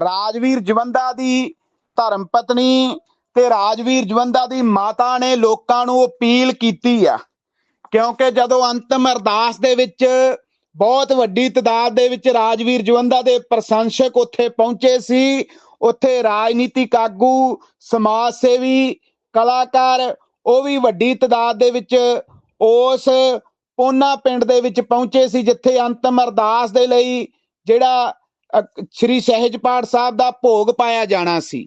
ਰਾਜਵੀਰ ਜਵੰਦਾ ਦੀ ਧਰਮ ਪਤਨੀ ਤੇ ਰਾਜਵੀਰ ਜਵੰਦਾ ਦੀ ਮਾਤਾ ਨੇ ਲੋਕਾਂ ਨੂੰ ਅਪੀਲ ਕੀਤੀ ਆ। ਕਿਉਂਕਿ ਜਦੋਂ ਅੰਤਮ ਅਰਦਾਸ ਦੇ ਵਿੱਚ, ਬਹੁਤ ਵੱਡੀ ਤਦਾਦ ਦੇ ਵਿੱਚ ਰਾਜਵੀਰ ਜਵੰਦਾ ਦੇ ਪ੍ਰਸ਼ੰਸਕ ਉੱਥੇ ਪਹੁੰਚੇ ਸੀ, ਉੱਥੇ ਰਾਜਨੀਤਿਕ ਆਗੂ, ਸਮਾਜ ਸੇਵੀ, ਕਲਾਕਾਰ, ਉਹ ਵੀ ਵੱਡੀ ਤਦਾਦ ਦੇ ਵਿੱਚ ਉਸ ਪੋਨਾ ਪਿੰਡ ਦੇ ਵਿੱਚ ਪਹੁੰਚੇ ਸੀ, ਜਿੱਥੇ ਅੰਤਮ ਅਰਦਾਸ ਦੇ ਲਈ ਜਿਹੜਾ ਸ਼੍ਰੀ ਸਹਿਜ ਪਾਠ ਸਾਹਿਬ ਦਾ ਭੋਗ ਪਾਇਆ ਜਾਣਾ ਸੀ।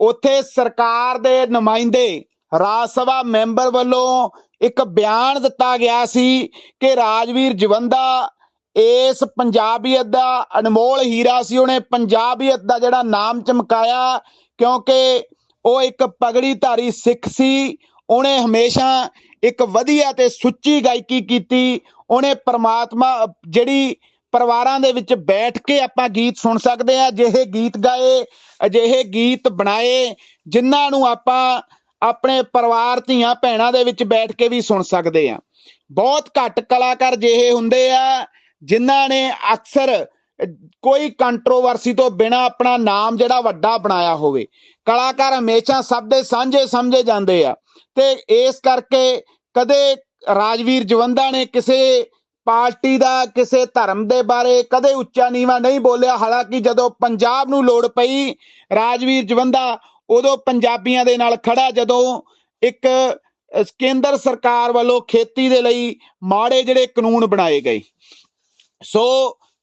ਉੱਥੇ ਸਰਕਾਰ ਦੇ ਨੁਮਾਇੰਦੇ ਰਾਜ ਸਭਾ ਮੈਂਬਰ ਵੱਲੋਂ ਇੱਕ ਬਿਆਨ ਦਿੱਤਾ ਗਿਆ ਸੀ ਕਿ ਰਾਜਵੀਰ ਜਵੰਦਾ ਇਸ ਪੰਜਾਬੀਅਤ ਦਾ ਅਨਮੋਲ ਹੀਰਾ ਸੀ। ਉਹਨੇ ਪੰਜਾਬੀਅਤ ਦਾ ਜਿਹੜਾ ਨਾਮ ਚਮਕਾਇਆ ਕਿਉਂਕਿ ਉਹ ਇੱਕ ਪਗੜੀ ਧਾਰੀ ਸਿੱਖ ਸੀ। ਉਹਨੇ ਹਮੇਸ਼ਾ ਇੱਕ ਵਧੀਆ ਤੇ ਸੁੱਚੀ ਗਾਇਕੀ ਕੀਤੀ। ਉਹਨੇ ਪ੍ਰਮਾਤਮਾ ਜਿਹੜੀ ਪਰਿਵਾਰਾਂ ਦੇ ਵਿੱਚ ਬੈਠ ਕੇ ਆਪਾਂ ਗੀਤ ਸੁਣ ਸਕਦੇ ਆ ਅਜਿਹੇ ਗੀਤ ਗਾਏ, ਅਜਿਹੇ ਗੀਤ ਬਣਾਏ, ਜਿਨ੍ਹਾਂ ਨੂੰ ਆਪਾਂ ਆਪਣੇ ਪਰਿਵਾਰ, ਧੀਆਂ, ਭੈਣਾਂ ਦੇ ਵਿੱਚ ਬੈਠ ਕੇ ਵੀ ਸੁਣ ਸਕਦੇ ਆ ਬਹੁਤ ਘੱਟ ਕਲਾਕਾਰ ਜਿਹੇ ਹੁੰਦੇ ਆ, ਜਿਨ੍ਹਾਂ ਨੇ ਅਕਸਰ ਕੋਈ ਕੰਟਰੋਵਰਸੀ ਤੋਂ ਬਿਨਾ ਆਪਣਾ ਨਾਮ ਜਿਹੜਾ ਵੱਡਾ ਬਣਾਇਆ ਹੋਵੇ। ਕਲਾਕਾਰ ਹਮੇਸ਼ਾ ਸਭ ਦੇ ਸਾਂਝੇ ਸਮਝੇ ਜਾਂਦੇ ਆ। ਤੇ ਇਸ ਕਰਕੇ ਕਦੇ ਰਾਜਵੀਰ ਜਵੰਦਾ ਨੇ ਕਿਸੇ ਪਾਰਟੀ ਦਾ ਕਿਸੇ ਧਰਮ ਦੇ ਬਾਰੇ ਕਦੇ ਉੱਚਾ ਨੀਵਾ ਨਹੀਂ ਬੋਲਿਆ। ਹਾਲਾਂਕਿ ਜਦੋਂ ਪੰਜਾਬ ਨੂੰ ਲੋੜ ਪਈ, ਰਾਜਵੀਰ ਜਵੰਦਾ ਉਦੋਂ ਪੰਜਾਬੀਆਂ ਦੇ ਨਾਲ ਖੜਾ। ਜਦੋਂ ਇੱਕ ਕੇਂਦਰ ਸਰਕਾਰ ਵੱਲੋਂ ਖੇਤੀ ਦੇ ਲਈ ਮਾੜੇ ਜਿਹੜੇ ਕਾਨੂੰਨ ਬਣਾਏ ਗਏ। ਸੋ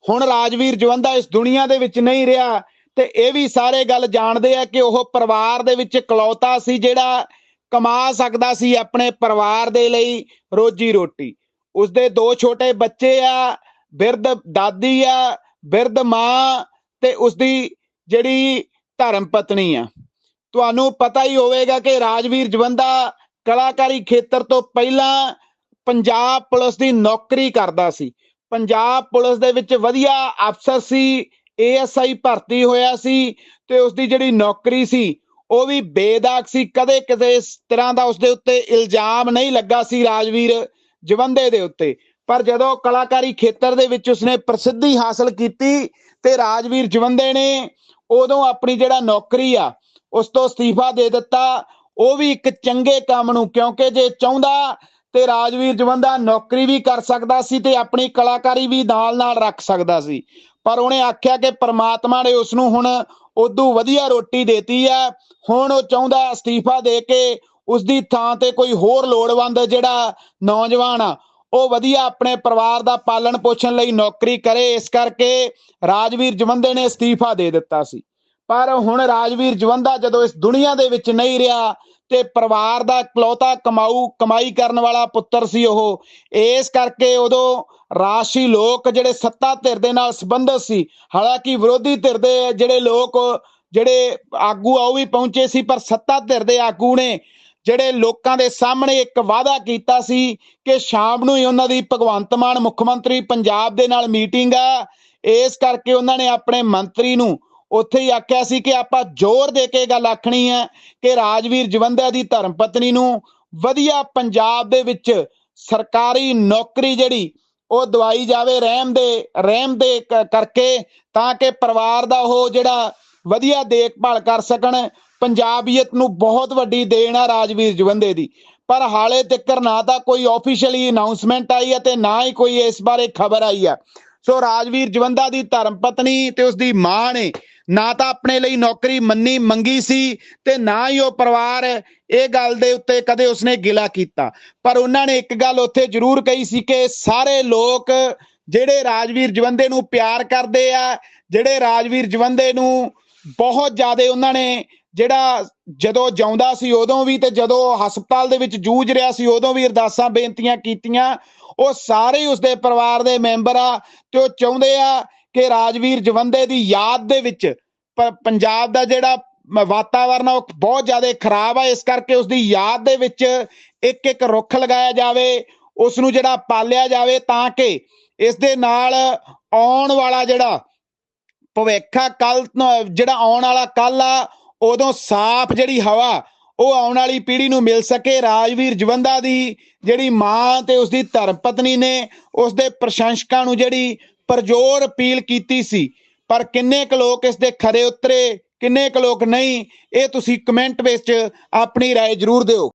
ਹੁਣ ਰਾਜਵੀਰ ਜਵੰਦਾ ਇਸ ਦੁਨੀਆ ਦੇ ਵਿੱਚ ਨਹੀਂ ਰਿਹਾ ਤੇ ਇਹ ਵੀ ਸਾਰੇ ਗੱਲ ਜਾਣਦੇ ਆ ਕਿ ਉਹ ਪਰਿਵਾਰ ਦੇ ਵਿੱਚ ਇਕਲੌਤਾ ਸੀ ਜਿਹੜਾ ਕਮਾ ਸਕਦਾ ਸੀ ਆਪਣੇ ਪਰਿਵਾਰ ਦੇ ਲਈ ਰੋਜੀ ਰੋਟੀ। ਉਸਦੇ ਦੋ ਛੋਟੇ ਬੱਚੇ ਆ, ਬਿਰਧ ਦਾਦੀ ਆ, ਬਿਰਧ ਮਾਂ ਤੇ ਉਸਦੀ ਜਿਹੜੀ ਧਰਮ ਪਤਨੀ ਆ। ਤੁਹਾਨੂੰ ਪਤਾ ਹੀ ਹੋਵੇਗਾ ਕਿ ਰਾਜਵੀਰ ਜਵੰਦਾ ਕਲਾਕਾਰੀ ਖੇਤਰ ਤੋਂ ਪਹਿਲਾਂ ਪੰਜਾਬ ਪੁਲਿਸ ਦੀ ਨੌਕਰੀ ਕਰਦਾ ਸੀ। ਪੰਜਾਬ ਪੁਲਿਸ ਦੇ ਵਿੱਚ ਵਧੀਆ ਅਫਸਰ ਸੀ, ਏਐਸਆਈ ਭਰਤੀ ਹੋਇਆ ਸੀ ਤੇ ਉਸ ਦੀ ਜਿਹੜੀ ਨੌਕਰੀ ਸੀ, ਉਹ ਵੀ ਬੇਦਾਗ ਸੀ। ਕਦੇ ਕਿਸੇ ਤਰ੍ਹਾਂ ਦਾ ਉਸ ਦੇ ਉੱਤੇ ਇਲਜ਼ਾਮ ਨਹੀਂ ਲੱਗਾ ਸੀ ਰਾਜਵੀਰ। ਜਵੰਦੇ ਦੇ ਉੱਤੇ। ਪਰ ਜਦੋਂ ਕਲਾਕਾਰੀ ਖੇਤਰ ਦੇ ਵਿੱਚ ਉਸਨੇ ਪ੍ਰਸਿੱਧੀ ਹਾਸਲ ਕੀਤੀ ਤੇ ਰਾਜਵੀਰ ਜਵੰਦੇ ਨੇ ਉਦੋਂ ਆਪਣੀ ਜਿਹੜਾ ਨੌਕਰੀ ਆ, ਉਸ ਤੋਂ ਅਸਤੀਫਾ ਦੇ ਦਿੱਤਾ, ਉਹ ਵੀ ਇੱਕ ਚੰਗੇ ਕੰਮ ਨੂੰ, ਕਿਉਂਕਿ ਜੇ ਚਾਹੁੰਦਾ ਤੇ ਰਾਜਵੀਰ ਜਵੰਦਾ ਨੌਕਰੀ ਵੀ ਕਰ ਸਕਦਾ ਸੀ ਤੇ ਆਪਣੀ ਕਲਾਕਾਰੀ ਵੀ ਨਾਲ ਨਾਲ ਰੱਖ ਸਕਦਾ ਸੀ। ਪਰ ਉਹਨੇ ਆਖਿਆ ਕਿ ਪ੍ਰਮਾਤਮਾ ਨੇ ਉਸ ਨੂੰ ਹੁਣ ਉਦੋਂ ਵਧੀਆ ਰੋਟੀ ਦੇਤੀ ਹੈ, ਹੁਣ ਉਹ ਚਾਹੁੰਦਾ ਅਸਤੀਫਾ ਦੇ ਕੇ ਉਸ ਦੀ ਥਾਂ ਤੇ ਕੋਈ ਹੋਰ ਲੋੜਵੰਦ ਜਿਹੜਾ ਨੌਜਵਾਨ ਆ, ਉਹ ਵਧੀਆ ਆਪਣੇ ਪਰਿਵਾਰ ਦਾ ਪਾਲਣ ਪੋਸ਼ਣ ਲਈ ਨੌਕਰੀ ਕਰੇ, ਇਸ ਕਰਕੇ ਰਾਜਵੀਰ ਜਵੰਦੇ ਨੇ ਅਸਤੀਫਾ ਦੇ ਦਿੱਤਾ ਸੀ। ਪਰ ਹੁਣ ਰਾਜਵੀਰ ਜਵੰਦਾ ਜਦੋਂ ਇਸ ਦੁਨੀਆ ਦੇ ਵਿੱਚ ਨਹੀਂ ਰਿਹਾ ਤੇ ਪਰਿਵਾਰ ਦਾ ਇਕਲੌਤਾ ਕਮਾਊ, ਕਮਾਈ ਕਰਨ ਵਾਲਾ ਪੁੱਤਰ ਸੀ ਉਹ, ਇਸ ਕਰਕੇ ਉਦੋਂ ਰਾਸ਼ੀ ਲੋਕ ਜਿਹੜੇ ਸੱਤਾ ਧਿਰ ਦੇ ਨਾਲ ਸੰਬੰਧਿਤ ਸੀ, ਹਾਲਾਂਕਿ ਵਿਰੋਧੀ ਧਿਰ ਦੇ ਜਿਹੜੇ ਲੋਕ, ਜਿਹੜੇ ਆਗੂ ਆ ਉਹ ਵੀ ਪਹੁੰਚੇ ਸੀ, ਪਰ ਸੱਤਾ ਧਿਰ ਦੇ ਆਗੂ ਨੇ ਜਿਹੜੇ ਲੋਕਾਂ ਦੇ ਸਾਹਮਣੇ ਇੱਕ ਵਾਅਦਾ ਕੀਤਾ ਸੀ ਕਿ ਸ਼ਾਮ ਨੂੰ ਹੀ ਉਹਨਾਂ ਦੀ ਭਗਵੰਤ ਮਾਨ ਮੁੱਖ ਮੰਤਰੀ ਪੰਜਾਬ ਦੇ ਨਾਲ ਮੀਟਿੰਗ ਆ, ਇਸ ਕਰਕੇ ਉਹਨਾਂ ਨੇ ਆਪਣੇ ਮੰਤਰੀ ਨੂੰ ਉੱਥੇ ਹੀ ਆਖਿਆ ਸੀ ਕਿ ਆਪਾਂ ਜ਼ੋਰ ਦੇ ਕੇ ਗੱਲ ਆਖਣੀ ਹੈ ਕਿ ਰਾਜਵੀਰ ਜਵੰਦਾ ਦੀ ਧਰਮ ਪਤਨੀ ਨੂੰ ਵਧੀਆ ਪੰਜਾਬ ਦੇ ਵਿੱਚ ਸਰਕਾਰੀ ਨੌਕਰੀ ਜਿਹੜੀ ਉਹ ਦਵਾਈ ਜਾਵੇ ਰਹਿਮ ਦੇ ਰਹਿਮ ਦੇ ਕਰਕੇ ਤਾਂ ਕਿ ਪਰਿਵਾਰ ਦਾ ਉਹ ਜਿਹੜਾ ਵਧੀਆ ਦੇਖਭਾਲ ਕਰ ਸਕਣ। ਪੰਜਾਬੀਅਤ ਨੂੰ ਬਹੁਤ ਵੱਡੀ ਦੇਣ ਆ ਰਾਜਵੀਰ ਜਵੰਦੇ ਦੀ। ਪਰ ਹਾਲੇ ਤੱਕ ਨਾ ਤਾਂ ਕੋਈ ਆਫੀਸ਼ੀਅਲੀ ਅਨਾਉਂਸਮੈਂਟ ਆਈ ਹੈ ਤੇ ਨਾ ਹੀ ਕੋਈ ਇਸ ਬਾਰੇ ਖਬਰ ਆਈ ਹੈ ਸੋ ਰਾਜਵੀਰ ਜਵੰਦਾ ਦੀ ਧਰਮ ਪਤਨੀ ਤੇ ਉਸ ਦੀ ਮਾਂ ਨੇ ਨਾ ਤਾਂ ਆਪਣੇ ਲਈ ਨੌਕਰੀ ਮੰਨੀ, ਮੰਗੀ ਸੀ ਤੇ ਨਾ ਹੀ ਉਹ ਪਰਿਵਾਰ ਇਹ ਗੱਲ ਦੇ ਉੱਤੇ ਕਦੇ ਉਸਨੇ ਗਿਲਾ ਕੀਤਾ। ਪਰ ਉਹਨਾਂ ਨੇ ਇੱਕ ਗੱਲ ਉੱਥੇ ਜ਼ਰੂਰ ਕਹੀ ਸੀ ਕਿ ਸਾਰੇ ਲੋਕ ਜਿਹੜੇ ਰਾਜਵੀਰ ਜਵੰਦੇ ਨੂੰ ਪਿਆਰ ਕਰਦੇ ਆ, ਜਿਹੜੇ ਰਾਜਵੀਰ ਜਵੰਦੇ ਨੂੰ ਬਹੁਤ ਜ਼ਿਆਦਾ ਉਹਨਾਂ ਨੇ ਜਿਹੜਾ ਜਦੋਂ ਜਾਉਂਦਾ ਸੀ ਉਦੋਂ ਵੀ ਤੇ ਜਦੋਂ ਹਸਪਤਾਲ ਦੇ ਵਿੱਚ ਜੂਝ ਰਿਹਾ ਸੀ ਉਦੋਂ ਵੀ ਅਰਦਾਸਾਂ ਬੇਨਤੀਆਂ ਕੀਤੀਆਂ, ਉਹ ਸਾਰੇ ਹੀ ਉਸਦੇ ਪਰਿਵਾਰ ਦੇ ਮੈਂਬਰ ਆ ਤੇ ਉਹ ਚਾਹੁੰਦੇ ਆ ਕਿ ਰਾਜਵੀਰ ਜਵੰਦੇ ਦੀ ਯਾਦ ਦੇ ਵਿੱਚ ਪ- ਪੰਜਾਬ ਦਾ ਜਿਹੜਾ ਵਾਤਾਵਰਨ ਆ ਉਹ ਬਹੁਤ ਜ਼ਿਆਦਾ ਖਰਾਬ ਆ, ਇਸ ਕਰਕੇ ਉਸ ਦੀ ਯਾਦ ਦੇ ਵਿੱਚ ਇੱਕ ਇੱਕ ਰੁੱਖ ਲਗਾਇਆ ਜਾਵੇ ਉਸ ਨੂੰ ਜਿਹੜਾ ਪਾਲਿਆ ਜਾਵੇ ਤਾਂ ਕਿ ਇਸ ਦੇ ਨਾਲ ਆਉਣ ਵਾਲਾ ਜਿਹੜਾ ਭਵਿੱਖ ਆ ਕੱਲ ਜਿਹੜਾ ਆਉਣ ਵਾਲਾ ਕੱਲ ਆ ਉਦੋਂ ਸਾਫ਼ ਜਿਹੜੀ ਹਵਾ ਉਹ ਆਉਣ ਵਾਲੀ ਪੀੜ੍ਹੀ ਨੂੰ ਮਿਲ ਸਕੇ ਰਾਜਵੀਰ ਜਵੰਦਾ ਦੀ ਜਿਹੜੀ ਮਾਂ ਤੇ ਉਸ ਦੀ ਧਰਮ ਪਤਨੀ ਨੇ ਉਸ ਦੇ ਪ੍ਰਸ਼ੰਸਕਾਂ ਨੂੰ ਜਿਹੜੀ ਪਰਜੋਰ ਅਪੀਲ ਕੀਤੀ ਸੀ ਪਰ ਕਿੰਨੇ ਕੁ ਲੋਕ ਇਸ ਦੇ ਖਰੇ ਉਤਰੇ ਕਿੰਨੇ ਕੁ ਲੋਕ ਨਹੀਂ ਇਹ ਤੁਸੀਂ ਕਮੈਂਟ ਵਿੱਚ ਆਪਣੀ رائے ਜ਼ਰੂਰ ਦਿਓ